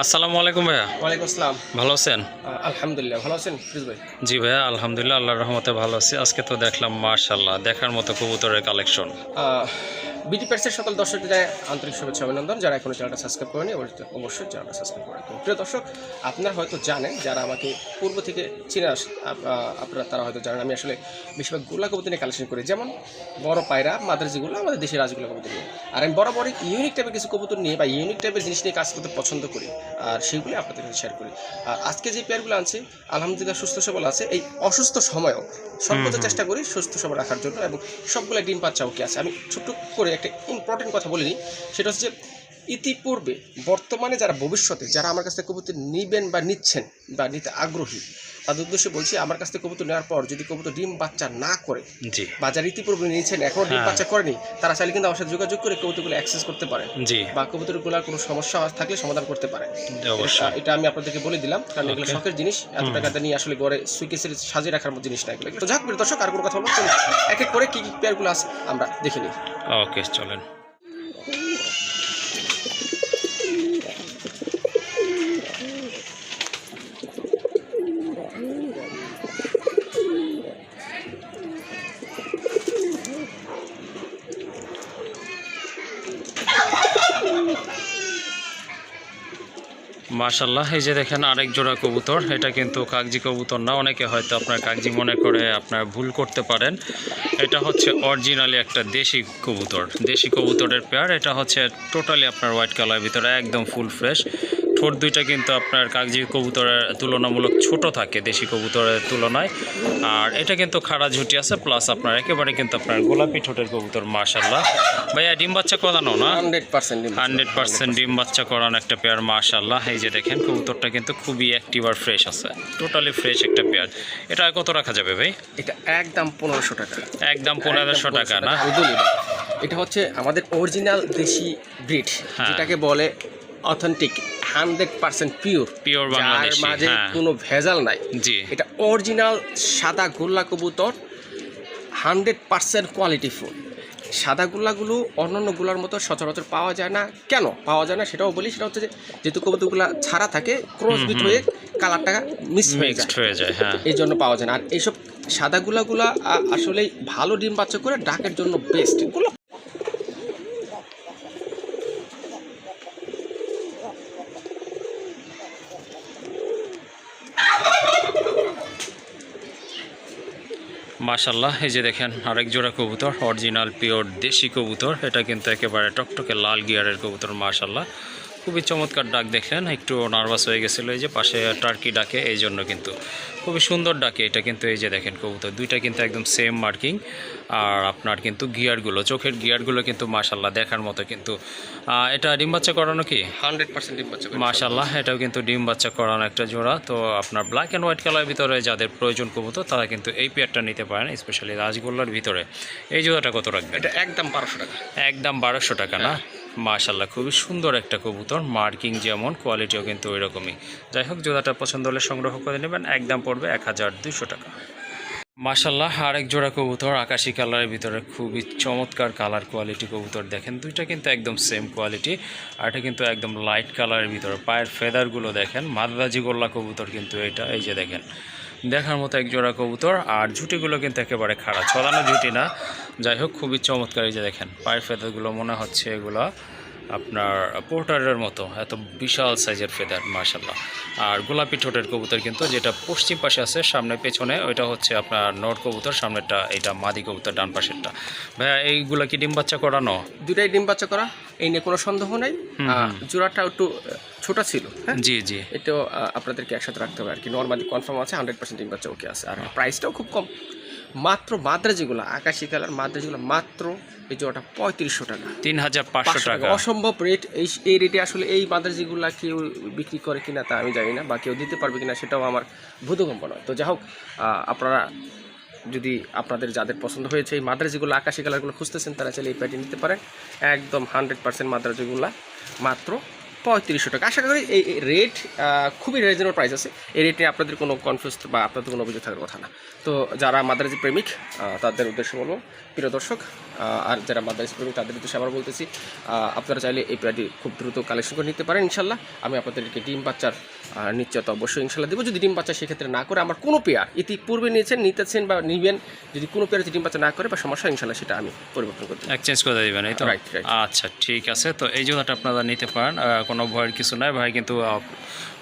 আসসালামু আলাইকুম ভাইয়া। ওয়ালাইকুম আসসালাম। ভালো আছেন? আলহামদুলিল্লাহ ভালো আছেন ফিরোজ ভাই? জি ভাইয়া আলহামদুলিল্লাহ আল্লাহর রহমতে ভালো আছি। আজকে তো দেখলাম মার্শাল্লাহ দেখার মতো কবুতরের কালেকশন বিটি প্যাটসের সকল দর্শকদের আন্তরিক শুভেচ্ছা অভিনন্দন। যারা এখনও চ্যানেলটা সাবস্ক্রাইব করেনি অবশ্যই- অবশ্যই চ্যানেলটা সাবস্ক্রাইব করে রাখবেন প্রিয় দর্শক আপনারা হয়তো জানেন যারা আমাকে পূর্ব থেকে চিনে আস আপনারা তারা হয়তো জানেন আমি আসলে বেশিরভাগ গোলা কবুতর নিয়ে কালেকশন করি। যেমন বড় পায়রা মাদ্রাজিগুলো আমাদের দেশের রাজগুলো কবুতর নিয়ে। আর আমি বরাবরই ইউনিক টাইপের কিছু কবুতর নিয়ে বা ইউনিক টাইপের জিনিস নিয়ে কাজ করতে পছন্দ করি। আর সেগুলি আপনাদের সাথে শেয়ার করি। আর আজকে যে পেয়ারগুলো আনছি আলহামদুলিল্লাহ সুস্থ সবল আছে। এই অসুস্থ সময়ও সর্বোচ্চ চেষ্টা করি সুস্থ সবল রাখার জন্য এবং সবগুলো ডিম বাচ্চা ওকে আছে। আমি ছোট্ট করে একটা ইম্পর্টেন্ট কথা বলিনি সেটা হচ্ছে ইতিপূর্বে বর্তমানে যারা ভবিষ্যতে, যারা আমার কাছ থেকে কবুতর নিবেন বা নিচ্ছেন বা নিতে আগ্রহী তাদের উদ্দেশ্যে বলছি আমার কাছ থেকে কবুতর নেওয়ার পর যদি কবুতর ডিম বাচ্চা না করে জি। বা যারা ইতিপূর্বে নিয়েছেন এখনও ডিম হ্যাঁ। বাচ্চা করেনি তারা চাইলে কিন্তু আমার সাথে যোগাযোগ করে কবুতরগুলো অ্যাক্সেস করতে পারে। জি। বা কবুতরগুলোর কোনো সমস্যা থাকলে সমাধান করতে পারে। অবশ্যই। এটা- আমি আপনাদেরকে বলে দিলাম কারণ এগুলো শখের জিনিস এত টাকা দিয়ে নিয়ে আসলে ঘরে সুইকেসের সাজিয়ে রাখার মতো জিনিস না এগুলো। তো যাক দর্শক আর কোনো কথা বলব এক এক করে কি কি পেয়ারগুলো আছে আমরা দেখে নিই। ওকে চলেন। মাশাল্লাহ এই যে দেখেন আরেক জোড়া কবুতর। এটা কিন্তু কাগজি কবুতর না, অনেকে হয়তো আপনার কাগজি মনে করে আপনার ভুল করতে পারেন। এটা হচ্ছে অরিজিনালি একটা দেশি কবুতর, দেশি কবুতরের পেয়ার এটা হচ্ছে টোটালি আপনার হোয়াইট কালারের ভিতরে, একদম ফুল ফ্রেশ ঠোঁট দুইটা কিন্তু আপনার কাগজি কবুতরের তুলনামূলক ছোট থাকে দেশি কবুতরের তুলনায়। আর এটা কিন্তু খাড়া ঝুটি আছে প্লাস আপনার একেবারে কিন্তু আপনার গোলাপি ঠোঁটের কবুতর মাশাল্লাহ ভাইয়া ডিম বাচ্চা করানো না? হান্ড্রেড পার্সেন্ট হান্ড্রেড পার্সেন্ট ডিম বাচ্চা করানো একটা পেয়ার মাশাল্লাহ এই যে দেখেন কবুতরটা কিন্তু খুবই অ্যাক্টিভ আর ফ্রেশ আছে। টোটালি ফ্রেশ একটা পেয়ার এটা কত রাখা যাবে ভাই? এটা একদম পনেরোশো টাকা। একদম পনেরোশো টাকা না? এটা হচ্ছে আমাদের অরিজিনাল দেশি ব্রিড হ্যাঁ। যেটাকে বলে authentic hundred percent pure pure যার মাঝে হ্যাঁ। কোনো ভেজাল নাই। জি। এটা অরিজিনাল সাদা গোল্লা কবুতর হান্ড্রেড পার্সেন্ট কোয়ালিটি ফুল। সাদা গোল্লাগুলো অন্যান্যগুলার মতো সচরাচর পাওয়া যায় না। কেন পাওয়া যায় না সেটাও বলি সেটা হচ্ছে যে যেহেতু কবুতরগুলো ছাড়া থাকে ক্রস বিট হয়ে কালারটা মিস হয়ে যায়। হয়ে এই জন্য পাওয়া যায় না। আর এইসব সাদা গুলাগুলা আ- আসলেই ভালো ডিম বাচ্চা করে ডাকের জন্য বেস্ট এগুলো মাশাল্লাহ এই যে দেখেন, আরেক জোড়া কবুতর অরিজিনাল পিওর দেশি কবুতর, এটা কিন্তু একেবারে টকটকে লাল গিয়ারের কবুতর মাশাল্লাহ খুবই চমৎকার ডাক দেখলেন। একটু নার্ভাস হয়ে গেছিল এই যে পাশে টার্কি ডাকে এই জন্য কিন্তু। খুবই সুন্দর ডাকে এটা কিন্তু এই যে দেখেন কবুতর। দুইটা কিন্তু একদম সেম মার্কিং আর আপনার কিন্তু গিয়ারগুলো চোখের গিয়ারগুলো কিন্তু মাশাল্লাহ দেখার মতো কিন্তু। এটা ডিম বাচ্চা করানো কি? হান্ড্রেড পার্সেন্ট ডিম বাচ্চা। মাশাল্লাহ এটাও কিন্তু ডিম বাচ্চা করানো একটা জোড়া। তো আপনার ব্ল্যাক অ্যান্ড হোয়াইট কালার ভিতরে যাদের প্রয়োজন কবুতর তারা কিন্তু এই পেয়ারটা নিতে পারেন স্পেশালি রাজগোল্লার ভিতরে। এই জোড়াটা কত রাখবে এটা একদম বারোশো টাকা। একদম বারোশো টাকা না? মাশাল্লাহ খুবই সুন্দর একটা কবুতর, মার্কিং যেমন কোয়ালিটিও কিন্তু ওই রকমই যাই হোক, জোড়াটা পছন্দ হলে সংগ্রহ করে নেবেন, একদম পড়বে এক হাজার দুশো টাকা। মাশাল্লাহ এক জোড়া কবুতর আকাশি কালারের ভিতরে, খুবই চমৎকার কালার কোয়ালিটি কবুতর দেখেন। দুইটা কিন্তু একদম সেম কোয়ালিটি আর এটা কিন্তু একদম লাইট কালারের ভিতরে। পায়ের ফেদারগুলো দেখেন মাদ্রাজি গোল্লা কবুতর কিন্তু এটা, এই যে দেখেন। দেখার মতো এক জোড়া কবুতর, আর ঝুটিগুলো কিন্তু একেবারে খাড়া ছড়ানো ঝুটি না। যাই হোক, খুবই চমৎকার, এই যে দেখেন, পায়ের ফেদারগুলো মনে হচ্ছে এগুলো। আপনার পোর্টারের মতো এত বিশাল সাইজের ফেদার মার্শাল্লাহ আর গোলাপি ঠোঁটের কবুতর কিন্তু যেটা পশ্চিম পাশে আছে সামনে পেছনে ওইটা হচ্ছে আপনার নর কবুতর সামনেরটা এটা মাদি কবুতর ডান পাশেরটা। ভাইয়া এইগুলা কি ডিম বাচ্চা করানো? দুটাই ডিম বাচ্চা করা এই নিয়ে কোনো সন্দেহ নেই। জোড়াটা একটু ছোট ছিল হ্যাঁ? জি জি। এটাও আপনাদেরকে একসাথে রাখতে হবে আর কি। নর্মালি কনফার্ম আছে হান্ড্রেড পার্সেন্ট ডিম বাচ্চা ওকে আছে। আর প্রাইসটাও খুব কম। মাত্র মাদ্রাজিগুলো আকাশি কালার মাদ্রাজিগুলো মাত্র এই জোড়াটা পঁয়ত্রিশশো টাকা। তিন হাজার পাঁচশো টাকা। অসম্ভব রেট এই এই রেটে আসলে এই মাদ্রাজিগুলা কেউ বিক্রি করে কিনা তা আমি জানি না বা কেউ দিতে পারবে কিনা সেটাও আমার বোধগম্য নয়। তো যাই হোক আপনারা যদি আপনাদের যাদের পছন্দ হয়েছে এই মাদ্রাজিগুলো আকাশি কালারগুলো খুঁজতেছেন তারা চাইলে এই প্যাটি নিতে পারেন। একদম হান্ড্রেড পার্সেন্ট মাদ্রাজিগুলো মাত্র পঁয়ত্রিশশো টাকা। আশা করি এই রেট খুবই রিজনেবল প্রাইস আছে। এই রেটে আপনাদের কোনো কনফিউজ বা আপনাদের কোনো অভিযোগ থাকার কথা না। তো যারা মাদ্রাজি প্রেমিক তাদের উদ্দেশ্যে বলব, প্রিয় দর্শক আর যারা মাদ্রাজি প্রেমিক, তাদের উদ্দেশ্যে আবার বলতেছি আপনারা চাইলে এই পেয়ারটি খুব দ্রুত কালেকশন করে নিতে পারেন ইনশাল্লাহ আমি আপনাদেরকে ডিম বাচ্চার আহ, নিশ্চয়তা অবশ্যই ইনশাল্লাহ দেবো। যদি ডিম বাচ্চা সেক্ষেত্রে না করে আমার কোনো পেয়ার ইতিপূর্বে নিয়েছেন নিতেছেন বা নিবেন যদি কোনো পেয়ার যদি ডিম বাচ্চা না করে বা সমস্যা ইনশাল্লাহ সেটা আমি পরিবর্তন করতে এক্সচেঞ্জ করে দিবেন এই তো? Right. আচ্ছা ঠিক আছে। তো এই জোড়াটা আপনারা নিতে পারেন কোনো ভয়ের কিছু নাই। ভাই কিন্তু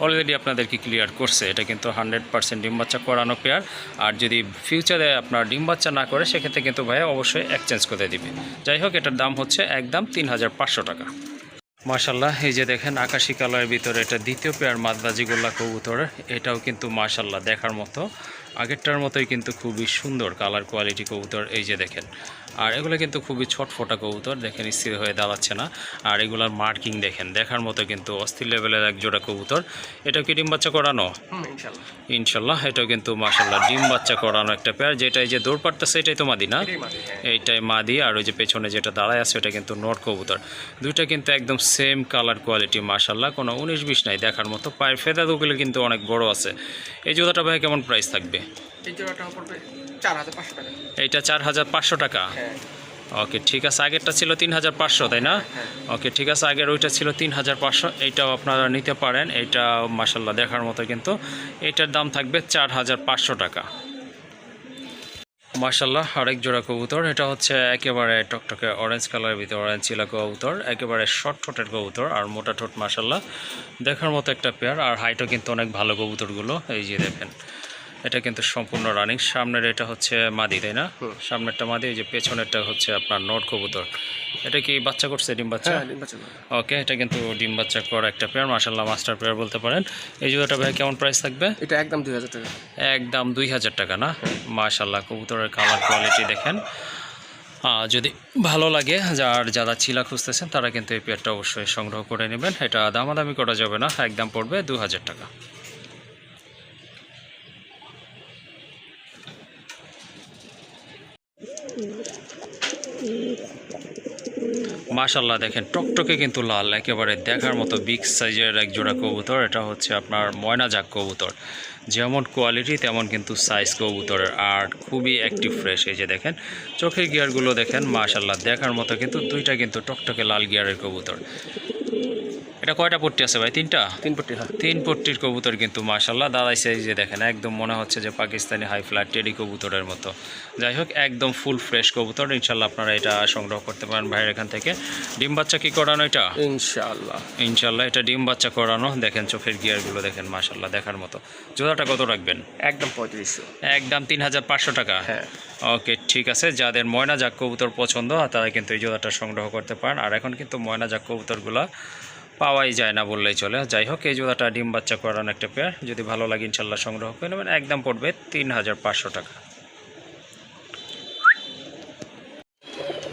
অলরেডি আপনাদেরকে ক্লিয়ার করছে এটা কিন্তু হান্ড্রেড পার্সেন্ট ডিম বাচ্চা করানো পেয়ার। আর যদি ফিউচারে আপনার ডিম বাচ্চা না করে সেক্ষেত্রে কিন্তু ভাই অবশ্যই এক্সচেঞ্জ করে দিবে। যাই হোক এটার দাম হচ্ছে একদম তিন হাজার পাঁচশো টাকা। মাশাল্লাহ, এই যে দেখেন আকাশি কালারের ভিতরে এটা দ্বিতীয় পেয়ার মাদবাজি গোল্লা কবুতর, এটাও কিন্তু মাশাল্লাহ দেখার মতো। আগেরটার মতোই কিন্তু খুবই সুন্দর কালার কোয়ালিটি কবুতর, এই যে দেখেন। আর এগুলো কিন্তু খুবই ছটফটা কবুতর দেখেন স্থির হয়ে দাঁড়াচ্ছে না। আর এগুলার মার্কিং দেখেন দেখার মতো কিন্তু অস্থির লেভেলের এক জোড়া কবুতর। এটাও কি ডিম বাচ্চা করানো? ইনশাল্লাহ এটাও কিন্তু মাশাল্লাহ ডিম বাচ্চা করানো একটা পেয়ার যেটাই যে দৌড় পাটতেছে এটাই তো মাদি না? হ্যাঁ। এইটাই মাদি আর ওই যে পেছনে যেটা দাঁড়ায় আছে ওটা কিন্তু নট কবুতর। দুইটা কিন্তু একদম সেম কালার কোয়ালিটি মাশাল্লাহ কোনো উনিশ বিশ নাই দেখার মতো পায়ের ফেদাগুলো কিন্তু অনেক বড় আছে। এই জুতাটা ভাই কেমন প্রাইস থাকবে? এই জোড়াটা পড়বে চার হাজার পাঁচশো টাকা। এইটা চার হাজার পাঁচশো টাকা? হ্যাঁ। ওকে ঠিক আছে। আগেরটা ছিল তিন হাজার পাঁচশো তাই না? ওকে ঠিক আছে। আগের ওইটা ছিল তিন হাজার পাঁচশো। এইটাও আপনারা নিতে পারেন। এইটা মাসাল্লাহ দেখার মতো কিন্তু। এইটার দাম থাকবে চার হাজার পাঁচশো টাকা। মার্শাল্লাহ আরেক জোড়া কবুতর। এটা হচ্ছে একেবারে টকটকে অরেঞ্জ কালারের ভিতরে অরেঞ্জ চিলা কবুতর। একেবারে শর্ট ঠোঁটের কবুতর আর মোটা ঠোঁট মার্শাল্লাহ দেখার মতো একটা পেয়ার আর হাইটও কিন্তু অনেক ভালো কবুতরগুলো। এই যে দেখেন। এটা কিন্তু সম্পূর্ণ রানিং। সামনের এটা হচ্ছে মাদি তাই না। সামনেরটা মাদি এই যে পেছনেরটা হচ্ছে আপনার নোট কবুতর। এটা কি বাচ্চা করছে ডিম বাচ্চা? হ্যাঁ। ওকে এটা কিন্তু ডিম বাচ্চা করা একটা পেয়ার মার্শাল্লাহ মাস্টার পেয়ার বলতে পারেন। এই জুতাটা ভাই কেমন প্রাইস থাকবে? এটা একদম দুই হাজার টাকা। একদম দুই হাজার টাকা না? মাশাল্লাহ কবুতরের কালার কোয়ালিটি দেখেন। যদি ভালো লাগে যার যারা চিলা খুঁজতেছেন তারা কিন্তু এই পেয়ারটা অবশ্যই সংগ্রহ করে নেবেন। এটা দামাদামি করা যাবে না একদম পড়বে দু হাজার টাকা। মাশাল্লাহ দেখেন টকটকে কিন্তু লাল, একেবারে দেখার মতো বিগ সাইজের এক জোড়া কবুতর। এটা হচ্ছে আপনার ময়না জাক কবুতর। যেমন কোয়ালিটি, তেমন কিন্তু সাইজ কবুতরের। আর খুবই অ্যাক্টিভ ফ্রেশ এই যে দেখেন, চোখের গিয়ারগুলো দেখেন মাশাল্লাহ দেখার মতো কিন্তু দুইটা কিন্তু টকটকে লাল গিয়ারের কবুতর। এটা কয়টা পট্টি আছে ভাই? তিনটা? তিন পট্টি হ্যাঁ। তিন পট্টির কবুতর কিন্তু মাশাল্লাহ দাদাইছে এই যে দেখেন একদম মনে হচ্ছে যে পাকিস্তানি হাই ফ্লাইট টেডি কবুতরের মতো। যাই হোক একদম ফুল ফ্রেশ কবুতর। ইনশাল্লাহ আপনারা এটা সংগ্রহ করতে পারেন ভাইয়ের এখান থেকে। ডিম বাচ্চা কি করানো এটা? ইনশাআল্লাহ। ইনশাল্লাহ এটা ডিম বাচ্চা করানো। দেখেন চোখের গিয়ারগুলো দেখেন মাশাল্লাহ দেখার মতো। জোড়াটা কত রাখবেন? একদম পঁয়ত্রিশশো। একদম তিন হাজার পাঁচশো টাকা? হ্যাঁ। ওকে ঠিক আছে। যাদের ময়না জাক কবুতর পছন্দ তারা কিন্তু এই জোড়াটা সংগ্রহ করতে পারেন। আর এখন কিন্তু ময়না জাক কবুতরগুলো পাওয়াই যায় না বললেই চলে। যাই হোক, এই জোড়াটা ডিম বাচ্চা করানো একটা পেয়ার যদি ভালো লাগে, ইনশাল্লাহ সংগ্রহ করে নেবেন। একদম পড়বে তিন হাজার পাঁচশো টাকা।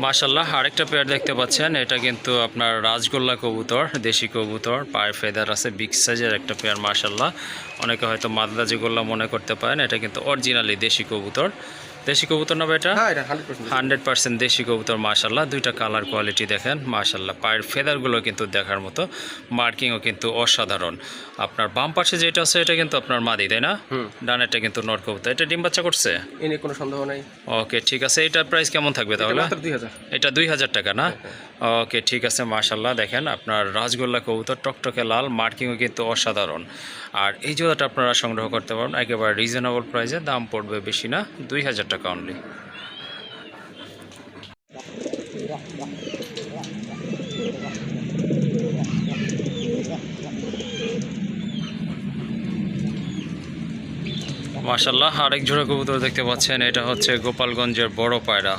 মাশাল্লাহ, আরেকটা পেয়ার দেখতে পাচ্ছেন। এটা কিন্তু আপনার রাজগোল্লা কবুতর, দেশি কবুতর। পায়ের ফেদার আছে বিগ সাইজের একটা পেয়ার মাশাল্লাহ। অনেকে হয়তো মাদ্রাজি গোল্লা মনে করতে পারেন। এটা কিন্তু অরিজিনালি দেশি কবুতর। দেশি কবুতর না এটা হ্যাঁ হান্ড্রেড পার্সেন্ট দেশি। কবুতর মাশাল্লাহ দুইটা কালার কোয়ালিটি দেখেন মাশাল্লাহ পায়ের ফেদারগুলো কিন্তু দেখার মতো মার্কিংও কিন্তু অসাধারণ। আপনার বাম পাশে যেটা আছে এটা কিন্তু আপনার মাদি তাই না? ডানেরটা কিন্তু নট কবুতর। এটা ডিম বাচ্চা করছে? কোনো সন্দেহ নাই। ওকে ঠিক আছে। এটার প্রাইস কেমন থাকবে তাহলে? এটা দুই হাজার টাকা না? ওকে, ঠিক আছে মাশাল্লাহ দেখেন আপনার রাজগোল্লা কবুতর টকটকে লাল মার্কিংও কিন্তু অসাধারণ। আর এই জোড়াটা আপনারা সংগ্রহ করতে পারেন একেবারে রিজনেবল প্রাইসে দাম পড়বে বেশি না, দুই হাজার টাকা অনলি মাশাল্লাহ আরেক জোড়া কবুতর দেখতে পাচ্ছেন, এটা হচ্ছে গোপালগঞ্জের বড় পায়রা।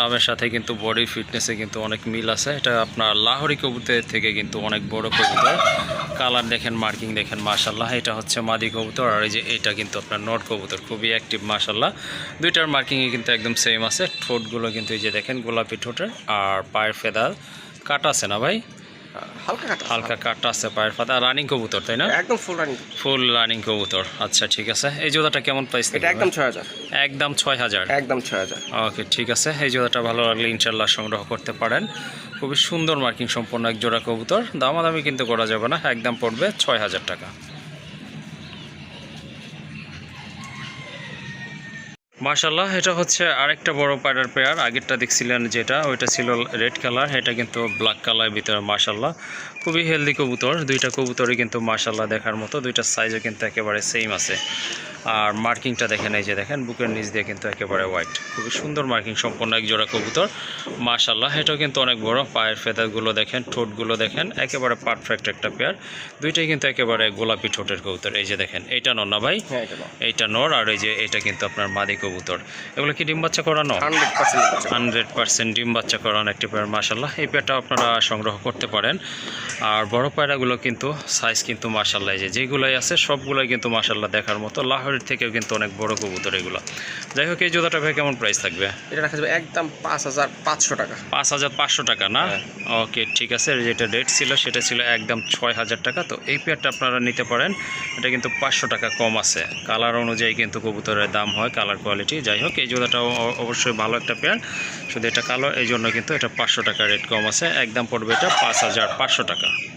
নামের সাথে কিন্তু বডি ফিটনেসে কিন্তু অনেক মিল আছে। এটা আপনার লাহোরি কবুতর থেকে কিন্তু অনেক বড় কবুতর। কালার দেখেন মার্কিং দেখেন মাশাল্লাহ এটা হচ্ছে মাদি কবুতর আর এই যে এটা কিন্তু আপনার নট কবুতর, খুবই অ্যাক্টিভ মাশাল্লাহ দুইটার মার্কিংয়ে কিন্তু একদম সেম আছে। ঠোঁটগুলো কিন্তু এই যে দেখেন, গোলাপি ঠোঁটের। আর পায়ের ফেদার কাটা আছে না ভাই? হালকা কাটা হালকা কাটা আছে পায়ের ফাদা রানিং কবুতর তাই না? একদম ফুল রানিং ফুল রানিং কবুতর। আচ্ছা ঠিক আছে। এই জোড়াটা কেমন প্রাইস এটা একদম ছয় হাজার। একদম ছয় হাজার? একদম ছয় হাজার। ওকে ঠিক আছে। এই জোড়াটা ভালো লাগলে ইনশাল্লাহ সংগ্রহ করতে পারেন। খুবই সুন্দর মার্কিং সম্পন্ন এক জোড়া কবুতর। দামাদামি কিন্তু করা যাবে না। একদম পড়বে ছয় হাজার টাকা। মার্শাল্লাহ এটা হচ্ছে আরেকটা বড় পায়রার পেয়ার। আগেরটা দেখছিলেন যেটা, ওইটা ছিল রেড কালার, এটা কিন্তু ব্ল্যাক কালার ভিতরে মার্শাল্লাহ খুবই হেলদি কবুতর, দুইটা কবুতরই কিন্তু মার্শাল্লাহ দেখার মতো, দুইটা সাইজও কিন্তু একেবারে সেম আছে। আর মার্কিংটা দেখেন এই যে দেখেন বুকের নিচ দিয়ে কিন্তু একেবারে হোয়াইট খুবই সুন্দর মার্কিং সম্পন্ন এক জোড়া কবুতর। মার্শাল্লাহ এটাও কিন্তু অনেক বড়। পায়ের ফেদারগুলো দেখেন ঠোঁটগুলো দেখেন একেবারে পারফেক্ট একটা পেয়ার দুইটাই কিন্তু একেবারে গোলাপি ঠোঁটের কবুতর। এই যে দেখেন এইটা নর না ভাই? হ্যাঁ এইটা নর আর এই যে এটা কিন্তু আপনার মাদি কবুতর। এগুলো কি ডিম বাচ্চা করানো? হান্ড্রেড পার্সেন্ট ডিম বাচ্চা করানো। একটি পেয়ার মাসাল্লাহ এই পেয়ারটা আপনারা সংগ্রহ করতে পারেন। আর বড় পায়রাগুলো কিন্তু সাইজ কিন্তু মাসাল্লাহ যে যেগুলোই আছে সবগুলোই কিন্তু মাসাল্লাহ দেখার মতো। লাহোরের থেকেও কিন্তু অনেক বড় কবুতর এগুলো। যাই হোক এই জুতাটা ভাই কেমন প্রাইস থাকবে? এটা রাখা যাবে একদম পাঁচ হাজার পাঁচশো টাকা। পাঁচ হাজার পাঁচশো টাকা না? হ্যাঁ। ওকে ঠিক আছে যেটা রেট ছিল সেটা ছিল একদম ছয় হাজার টাকা। তো এই পেয়ারটা আপনারা নিতে পারেন এটা কিন্তু পাঁচশো টাকা কম আছে। কালার অনুযায়ী কিন্তু কবুতরের দাম হয় কালার কোয়ালিটি যাই হোক এই জোড়াটাও অ- অবশ্যই ভালো একটা পেয়ার শুধু এটা কালো এই জন্য কিন্তু এটা পাঁচশো টাকা রেট কম আছে। একদম পড়বে এটা পাঁচ হাজার পাঁচশো টাকা।